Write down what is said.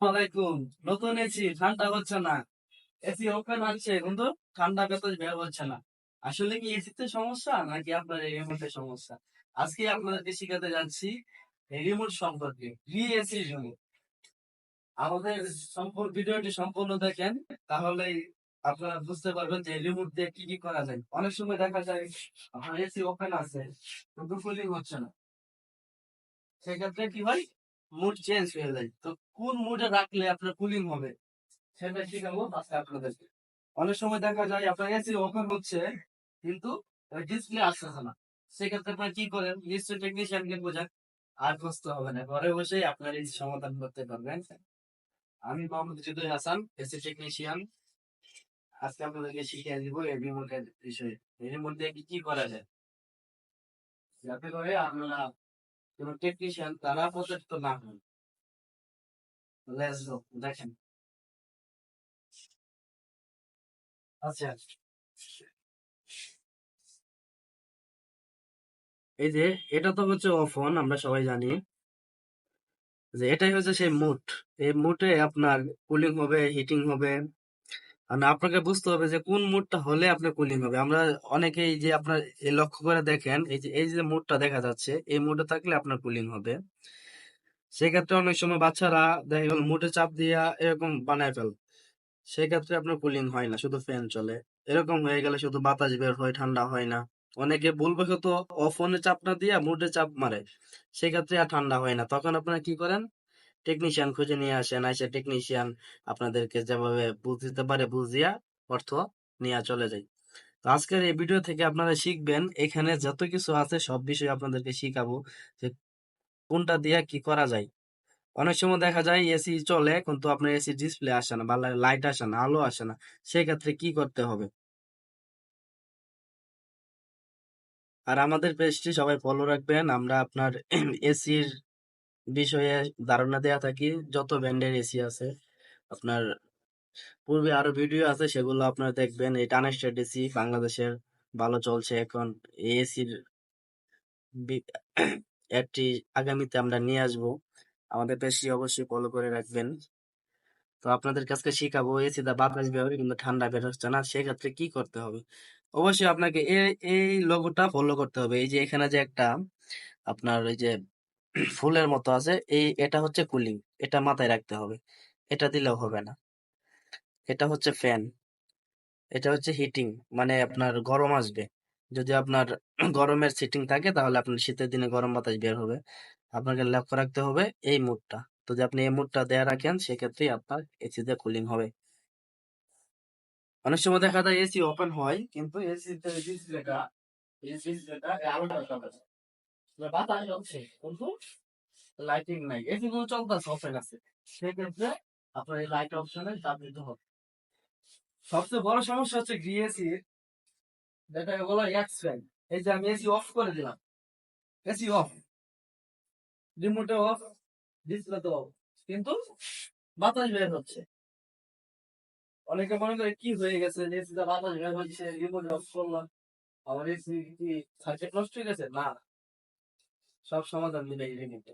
ওয়ালাইকুম। নতুন এসি, ঠান্ডা হচ্ছে না। এসি ওপেন আছে কিন্তু ঠান্ডা বের হচ্ছে না। আসলে কি এসিতে সমস্যা, নাকি আপনার সমস্যা? আজকে শিখাতে যাচ্ছি রিমোট সম্পর্কে রিমোট আমাদের সম্পূর্ণ, ভিডিওটি সম্পূর্ণ দেখেন তাহলে আপনারা বুঝতে পারবেন যে রিমোট দিয়ে কি কি করা যায়। অনেক সময় দেখা যায় আপনার এসি ওপেন আছে, কিন্তু কুলিং হচ্ছে না। সেক্ষেত্রে কি হয় মুড চেঞ্জ হয়ে যায়। তো কোন মুডে রাখলে আপনার কুলিং হবে, সেটা শিখাবো আজকে আপনাদেরকে। অনেক সময় দেখা যায় আপনার এসি ওপেন হচ্ছে, কিন্তু ডিসপ্লে আসতেছে না। সেক্ষেত্রে আপনার কি করেন? নিশ্চয় টেকনিশিয়ানকে বোঝান, আর বুঝতে হবে না। ঘরে বসেই আপনার এই সমাধান করতে পারবেন। আমি মোহাম্মদ জিদুল হাসান এসি টেকনিশিয়ান আজকে আপনাদেরকে শিখিয়ে দিব এই বিষয়ে। এই রিমোট দিয়ে কি করা যায়? যাতে করে আপনারা কোন টেকনিশিয়ান তারা প্রতারিত না হন দেখেন। আচ্ছা। এই যে, এটা তো হচ্ছে অফন আমরা সবাই জানি। যে এটাই হচ্ছে সেই মুড এই মুডে আপনার কুলিং হবে হিটিং হবে। আর আপনাকে বুঝতে হবে যে কোন মুডটা হলে আপনার কুলিং হবে। আমরা অনেকেই যে আপনার লক্ষ্য করে দেখেন, এই যে এই যে মুডটা দেখা যাচ্ছে, এই মুডে থাকলে আপনার কুলিং হবে। সেক্ষেত্রে অনেক সময় বাচ্চারা দেখা গেল মুডে চাপ দিয়া এরকম বানায় ফেল, সেক্ষেত্রে আপনার কুলিং হয় না, শুধু ফ্যান চলে। এরকম হয়ে গেলে শুধু বাতাস বের হয়, ঠান্ডা হয় না। অনেকে ভুলবশত অফনে চাপ না দিয়া মুডে চাপ মারে। সেক্ষেত্রে আর ঠান্ডা হয় না। তখন আপনারা কি করেন? টেকনিশিয়ান খুঁজে নিয়ে আসেন, আইসা টেকনিশিয়ান আপনাদেরকে যেভাবে বুঝতে পারে, বুঝিয়া অর্থ নিয়ে চলে যায়। তো আজকের এই ভিডিও থেকে আপনারা শিখবেন, এখানে যত কিছু আছে সব বিষয় আপনাদেরকে শিখাবো যে কোনটা দিয়া কি করা যায়। অনেক সময় দেখা যায় এসি চলে, কিন্তু আপনার এসি ডিসপ্লে আসে না বা লাইট আসে না, আলো আসে না, সেক্ষেত্রে কি করতে হবে? আর আমাদের পেজটি সবাই ফলো রাখবেন, আমরা আপনার এসির বিষয়ে ধারণা দেয়া থাকি, যত ব্র্যান্ডের এসি আছে, আপনার পূর্বে আরও ভিডিও আছে, সেগুলো আপনারা দেখবেন। এই টানেস্টেড এসি বাংলাদেশের ভালো চলছে এখন। এই এসির একটি আগামীতে আমরা নিয়ে আসব। আমাদের পেজটি অবশ্যই ফলো করে রাখবেন। তো আপনাদের কাছে শিখাবো এসি দা বাতাস বের কিন্তু ঠান্ডা বের হচ্ছে না, সেক্ষেত্রে কি করতে হবে? অবশ্যই আপনাকে এই লোগোটা ফলো করতে হবে। এই যে এখানে যে একটা আপনার এই যে ফুলের মতো আছে। এই, এটা হচ্ছে কুলিং। এটা মাথায় রাখতে হবে। এটা দিলেও হবে না। এটা হচ্ছে ফ্যান। এটা হচ্ছে হিটিং। মানে আপনার গরম আসবে। যদি আপনার গরমের সিটিং থাকে, তাহলে আপনার শীতের দিনে গরম বাতাস বের হবে। আপনাকে লক্ষ্য রাখতে হবে এই মুডটা। যদি আপনি এই মুডটা দেয়া রাখেন, সেক্ষেত্রেই আপনার এসি দিয়ে কুলিং হবে। অনেক সময় দেখা যায় এসি ওপেন হয়, কিন্তু এসিতে ডিসপ্লেটা এই ডিসপ্লেটা আলোটা লাইটিং নাই। এসি চলতেছে ওপেন আছে সেক্ষেত্রে আপনার এই লাইট অপশনে চাপ দিতে হবে। সবচেয়ে বড় সমস্যা হচ্ছে যেটাকে এক্স ফ্যান এই যে আমি এসি অফ করে দিলাম। এসি অফ রিমোটে অফ ডিসপ্লে তো অফ কিন্তু বাতাস বের হচ্ছে। অনেকে মনে করে কি হয়ে গেছে? যে এসিতে বাতাস বের হচ্ছে রিমোট অফ করলাম। আমার এসি কি সার্কিট নষ্ট হয়ে গেছে? না। সব সমাধান মিলে এই রিমোটে